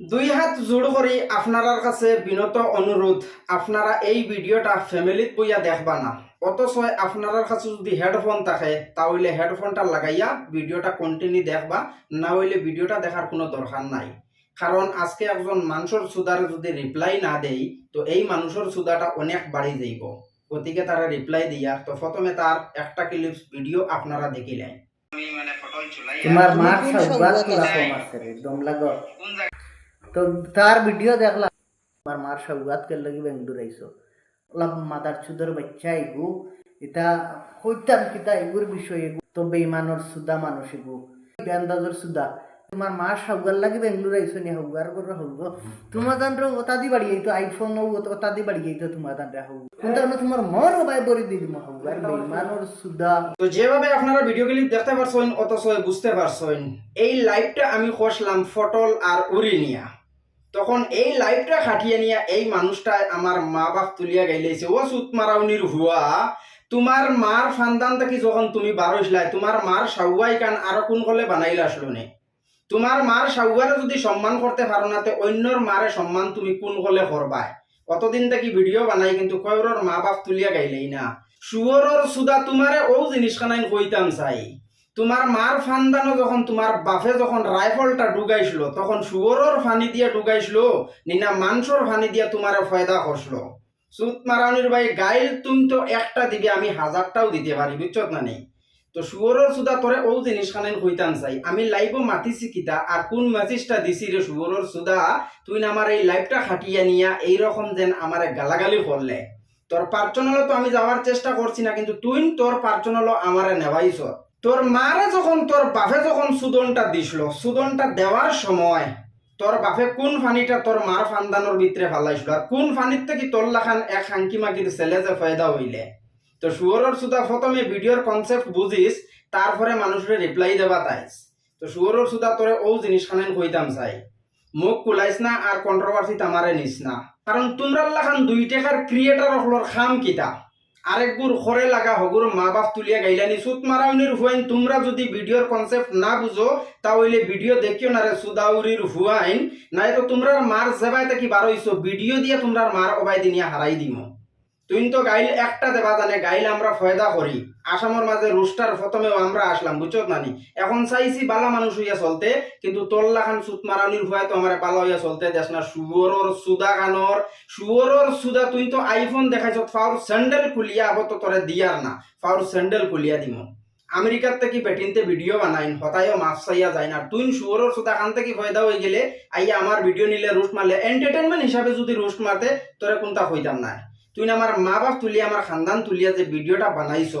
দুই হাত জোড় করি আপনার কাছে বিনত অনুরোধ আপনারা এই ভিডিওটা ফ্যামিলিত বইয়া দেখবা না। অথচ আপনার কাছে যদি হেডফোন থাকে তাহলে হেডফোনটা লাগাইয়া ভিডিওটা কন্টিনিউ দেখবা না হইলে ভিডিওটা দেখার কোনো দরকার নাই। কারণ আজকে একজন মানুষের সুদার যদি রিপ্লাই না দেই তো এই মানুষের সুদাটা অনেক বাড়ি যাইব। গতিকে তারা রিপ্লাই দিয়া তো প্রথমে তার একটা ক্লিপস ভিডিও আপনারা দেখিলেন মানে তোমার মার দম লাগো তো তার ভিডিও দেখলাম। তোমার মার সৌগাত কে লাগি বেঙ্গলুর আইছো অলপ মাদার চুদর বাচ্চা এগু এটা কইতাম কিতা এগুর বিষয় এগু, তো বেইমানর সুদা মানুষ এগু বেন্দাজর সুদা? তোমার মা সৌগার লাগি বেঙ্গলুর আইছো নি হৌগার করে হৌগ তোমার দান ওতা দি বাড়ি আইতো আইফোন ওতা দি বাড়ি আইতো তোমার দান হৌ কিন্তু তোমার মর বাই বরি দি দিম হৌগার বেইমানর সুদা। তো যেভাবে আপনারা ভিডিও ক্লিপ দেখতে পারছেন, অথচ বুঝতে পারছেন, এই লাইভটা আমি কষলাম ফটল আর উড়ি নিয়া তখন এই লাইভটা খাটিয়ে নিয়ে এই মানুষটা আমার মা বাপ তুলিয়া গাইলেছে ও সুত মারাউনির হুয়া তোমার মার ফান্দান থেকে যখন তুমি বারোইসলাই তোমার মার সাউয়াই কান আরও কোন কলে বানাইলা আসলো তোমার মার সাউয়ারে যদি সম্মান করতে পারো না অন্যর মারে সম্মান তুমি কোন কলে করবাই অতদিন থেকে ভিডিও বানাই কিন্তু কয়রর মা বাপ তুলিয়া গাইলেই না। শুয়রর সুদা তোমারে ও জিনিসখানাই কইতাম চাই। তোমার মার ফান্দানো যখন তোমার বাফে যখন রাইফলটা ডুগাইছিল, তখন শুয়রর ফানি দিয়ে ডুগাইছিল, নিনা মাংসর ফানি দিয়ে তোমারে ফয়দা করছিল। সুত মারানির ভাই, গাইল তুমি তো একটা দিবে, আমি হাজারটাও দিতে পারি বুঝছ না নেই? তো শুয়রর সুদা তোরে ও জিনিসখানাই কইতাম চাই, আমি লাইভও মাতিছি কিতা আর কোন মেসেজটা দিছি রে শুয়রর সুদা, তুই না আমার এই লাইভটা খাটিয়ে নিয়া, এইরকম যেন আমারে গালাগালি করলে। তোর পার্চনালো তো আমি যাওয়ার চেষ্টা করছি না, কিন্তু তুই তোর পার্চনালো আমারে নেবাইছ। তোর মারে যখন, তোর বাপে যখন সুদনটা দিছিল, সুদনটা দেওয়ার সময় তোর বাপে কোন ফানিটা তোর মার ফান্দানোর ভিতরে ফালাইছিল? আর কোন ফানির থেকে তোর লাখান এক হাঙ্কি মাগির ছেলে যে ফায়দা হইলে। তো শুয়রের সুদা প্রথমে ভিডিওর কনসেপ্ট বুঝিস, তারপরে মানুষের রিপ্লাই দেবা তাইস। তো শুয়রের সুদা তোরে ও জিনিসখানেন কইতাম চাই। মুখ কুলাইস না আর কন্ট্রোভার্সি তামারে নিস না। কারণ তোমরা লাখান দুই টাকার ক্রিয়েটার হলোর খাম কিতা? আরেক গুর খরে লাগা হগুর মা বাপ তুলিয়া গাইলানি সুত মারাউনির হুয়াইন তোমরা যদি ভিডিওর কনসেপ্ট না বুঝো তাহলে ভিডিও দেখিও না রে সুদাউরির হুয়াইন নাই তো তোমরা মার জেবাই থাকি বারো ভিডিও দিয়ে তোমরা মার অবাই দিনিয়া হারাই দিমো। তুই তো গাইল একটা দেবা জানে গাইল আমরা ফয়দা করি। আসামের মাঝে রুস্টার প্রথমেও আমরা আসলাম, বুঝছ নানি? এখন চাইছি বালা মানুষ হইয়া চলতে, কিন্তু তোল্লা খান সুত মারানির ভয় তো আমার বালা হইয়া চলতে দেশ না। শুয়রর সুদা খানর, শুয়রর সুদা তুই তো আইফোন দেখাইছ, ফাউর স্যান্ডেল খুলিয়া আবো তো তোরে দিয়ার না, ফাউর স্যান্ডেল খুলিয়া দিমো। আমেরিকার থেকে বেটিনতে ভিডিও বানাইন হতাইও মাছ চাইয়া যায় না। তুই শুয়রর সুদা খান থেকে ফয়দা হয়ে গেলে, আইয়া আমার ভিডিও নিলে রুস্ট মারলে এন্টারটেনমেন্ট হিসাবে যদি রুস্ট মারতে, তোরে কোনটা হইতাম না তুই আমার মা বাপ তুলিয়া আমার খানদান তুলিয়া যে ভিডিওটা বানাইছ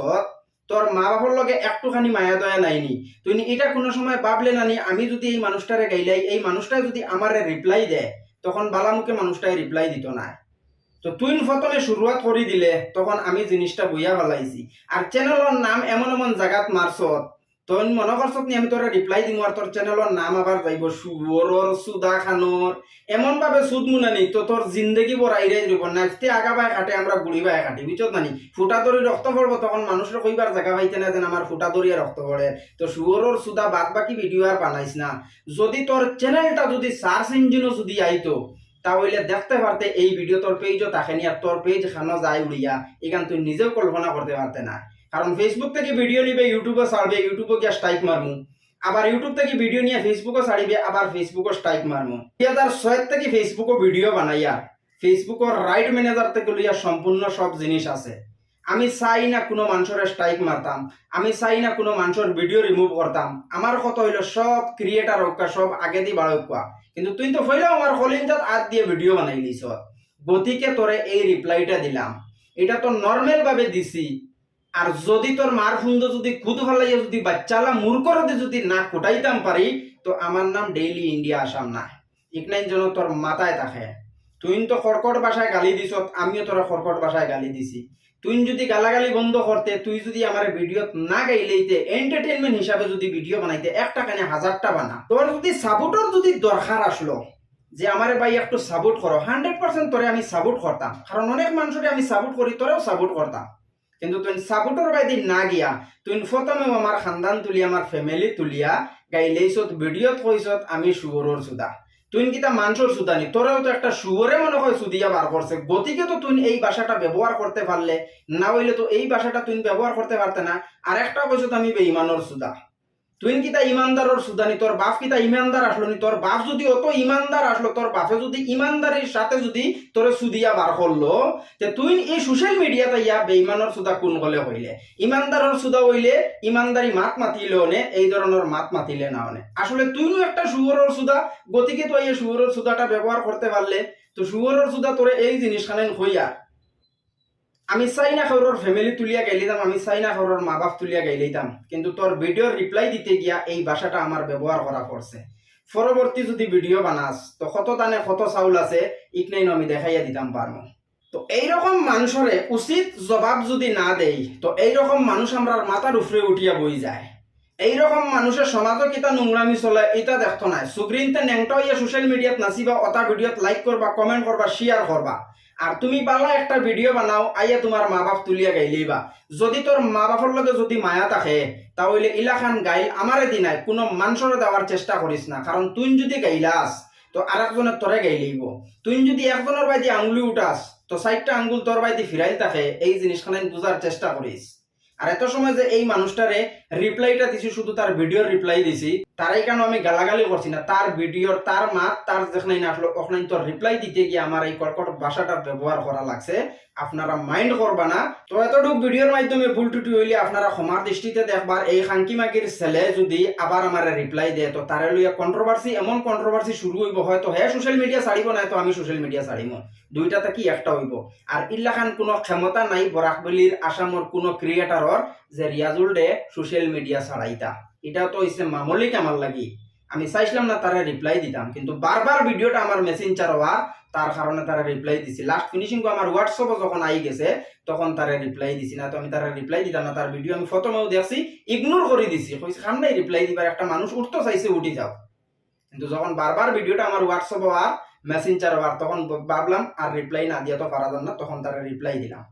তোর মা বাপর লগে একটুখানি মায়া দয়া নাইনি। তুই এটা কোনো সময় ভাবলে নানি, আমি যদি এই মানুষটারে গাইলাই, এই মানুষটাই যদি আমারে রিপ্লাই দেয় তখন বালামুখে মানুষটাই রিপ্লাই দিত না তো তুই প্রথমে শুরুয়াত করে দিলে, তখন আমি জিনিসটা বইয়া ফেলাইছি আর চ্যানেলের নাম এমন এমন জায়গাত মারছত তখন মনে করছত নি, আমি তোরা রিপ্লাই দিম আর তোর চ্যানেলের নাম আবার যাইব সুয়রর সুদা খানোর এমন ভাবে সুদ মুনানি তো তোর জিন্দগি বড় আইরাই দিব। নাচতে আগা বাই কাটে আমরা বুড়ি বাই কাটি বুঝছত নানি? ফুটা দড়ি রক্ত পড়ব তখন মানুষের কইবার জায়গা পাইতে না যেন আমার ফুটা দড়িয়ে রক্ত পড়ে তো সুয়রর সুদা বাদ বাকি ভিডিও আর বানাইস না। যদি তোর চ্যানেলটা যদি সার্চ ইঞ্জিনও যদি আইতো তাহলে দেখতে পারতে এই ভিডিও তোর পেজও তাকেনি আর তোর পেজ খানো যায় উড়িয়া এখান তুই নিজেও কল্পনা করতে পারতে না। কারণ ফেসবুক থেকে ভিডিও নিবে ইউটিউবে ছাড়বে ইউটিউবে গিয়ে স্ট্রাইক মারমু। আবার ইউটিউব থেকে ভিডিও নিয়ে ফেসবুকও ছাড়িবে, আবার ফেসবুকও স্ট্রাইক মারমু। দুই হাজার ছয় থেকে ফেসবুকও ভিডিও বানাইয়া ফেসবুকের রাইট ম্যানেজার থেকে লইয়া সম্পূর্ণ সব জিনিস আছে। আমি চাই না কোনো মানুষের স্ট্রাইক মারতাম, আমি চাই না কোনো মানুষের ভিডিও রিমুভ করতাম। আমার কথা হইল সব ক্রিয়েটার হোক সব আগে দি বাড়া কিন্তু তুই তো হইলেও আমার হলিনজাত আদ দিয়ে ভিডিও বানাই দিছ। গতিকে তোরে এই রিপ্লাইটা দিলাম। এটা তো নর্মাল ভাবে দিছি। আর যদি তোর মার ফুন্দ যদি খুদ ফেলাইয়া যদি বাচ্চালা মূর্খরতে যদি না কুটাইতাম পারি, তো আমার নাম ডেইলি ইন্ডিয়া আসাম না। ইকনাইন যেন তোর মাথায় থাকে। তুই তো কর্কট ভাষায় গালি দিছ, আমিও তোর কর্কট ভাষায় গালি দিছি। তুই যদি গালাগালি বন্ধ করতে, তুই যদি আমার ভিডিও না গাইলেইতে এন্টারটেনমেন্ট হিসাবে যদি ভিডিও বানাইতে একটা কানে হাজারটা বানা। তোর যদি সাপোর্টর যদি দরকার আসলো, যে আমার ভাই একটু সাপোর্ট করো হান্ড্রেড পার্সেন্ট তোরে আমি সাপোর্ট করতাম। কারণ অনেক মানুষকে আমি সাপোর্ট করি, তোরেও সাপোর্ট করতাম। কিন্তু তুই সাপোর্টর বাইদি না গিয়া তুই প্রথমেও আমার খানদান তুলি আমার ফ্যামিলি তুলিয়া, গাইলেইছত ভিডিওত কইছত আমি সুগরর সুদা তুই কিতা মানুষের সুদা নি? তোরাও তো একটা সুগরে মনে হয় সুদিয়া বার করছে গতিকে তো তুই এই ভাষাটা ব্যবহার করতে পারলে না হইলে তো এই ভাষাটা তুই ব্যবহার করতে পারতে না। আর একটা কইছো তো আমি বেঈমানর সুদা তুই কিতা ইমানদারর সুদানি? তোর বাপ কিতা ইমানদার আসলো নি? তোর বাপ যদি অত ইমানদার আসলো, তোর বাপে যদি ইমানদারির সাথে যদি তোরে সুদিয়া বার করল, তে তুই এই সোশ্যাল মিডিয়াতে ইয়া বেঈমানর সুদা কোন গলে হইলে? ইমানদারর সুদা হইলে ইমানদারি মাত মাতিলে অনে এই ধরনের মাত মাতিলে না? অনে আসলে তুইও একটা শুয়োরের সুদা, গতিকে তো এই শুয়োরের সুদাটা ব্যবহার করতে পারলে তো শুয়োরের সুদা তোরে এই জিনিস খানেন হইয়া আমি চাই না খবরের ফ্যামিলি তুলিয়া গাইলিতাম আমি চাই না মা বাপ তুলিয়া গাইলিতাম কিন্তু তোর ভিডিওর রিপ্লাই দিতে গিয়া এই ভাষাটা আমার ব্যবহার করা পড়ছে পরবর্তী যদি ভিডিও বানাস, তো কত দানে কত চাউল আছে ইকনাইন আমি দেখাইয়া দিতাম পারব তো এইরকম মানুষরে উচিত জবাব যদি না দেই, তো এইরকম মানুষ আমরা মাথার উপরে উঠিয়া বই যায়। এইরকম মানুষের সমাজও কিতা নোংরামি চলে এটা দেখতো নাই। সুগ্রিনতে নেংটা ইয়া সোশ্যাল মিডিয়াত নাচিবা, অতা ভিডিওত লাইক করবা কমেন্ট করবা শেয়ার করবা আর তুমি পালা একটা ভিডিও বানাও, আইয়া তোমার মা বাপ তুলিয়া গাইলেইবা যদি তোর মা বাপর লগে যদি মায়া থাকে, তাহলে ইলাখান গাইল আমারে দিনাই কোনো মানুষরে দেওয়ার চেষ্টা করিস না। কারণ তুই যদি গাইলাস তো আর একজনের তোরে গাইলেইব তুই যদি একজনের বাইদি আঙুলি উঠাস তো চারটা আঙ্গুল তোর বাইদি ফিরাইল থাকে, এই জিনিসখানে বুঝার চেষ্টা করিস আর এত সময় যে এই মানুষটারে রিপ্লাইটা দিছি, শুধু তার ভিডিওর রিপ্লাই দিছি। তারাই কেন আমি গালাগালি করছি না? তার ভিডিওর তার মাত, তার যেখানে আসলো ওখানে তো রিপ্লাই দিতে গিয়ে আমার এই কর্কট ভাষাটা ব্যবহার করা লাগছে। আপনারা মাইন্ড করবা না। তো এতটুকু ভিডিওর মাধ্যমে ভুল টুটি হইলে আপনারা ক্ষমার দৃষ্টিতে দেখবার। এই খাঙ্কি মাগির ছেলে যদি আবার আমার রিপ্লাই দেয়, তো তারে লইয়া কন্ট্রোভার্সি এমন কন্ট্রোভার্সি শুরু হইব। হয়তো হ্যাঁ সোশ্যাল মিডিয়া ছাড়িব না তো আমি সোশ্যাল মিডিয়া ছাড়িম। দুইটাতে কি একটা হইব? আর ইল্লাখান কোনো ক্ষমতা নাই বরাকবলির আসামর কোনো ক্রিয়েটারর যে রিয়াজুল ডে সোশ্যাল মিডিয়া ছাড়াইতা এটা তো। হইছে মামলিক আমার লাগি। আমি চাইছিলাম না তারা রিপ্লাই দিতাম, কিন্তু বারবার ভিডিওটা আমার মেসেঞ্জার হওয়া তার কারণে তারা রিপ্লাই দিছি। লাস্ট ফিনিশিং আমার হোয়াটসঅ্যাপে যখন আই গেছে, তখন তারা রিপ্লাই দিছি। না তো আমি তারা রিপ্লাই দিতাম না, তার ভিডিও আমি প্রথমেও দেখছি ইগনোর করে দিছি। কইছি সামনে রিপ্লাই দিবার একটা মানুষ উঠতে, চাইছে উঠি যাও। কিন্তু যখন বারবার ভিডিওটা আমার হোয়াটসঅ্যাপে আর মেসেঞ্জার হওয়ার, তখন ভাবলাম, আর রিপ্লাই না দিয়ে তো পারা যান না। তখন তারা রিপ্লাই দিলাম।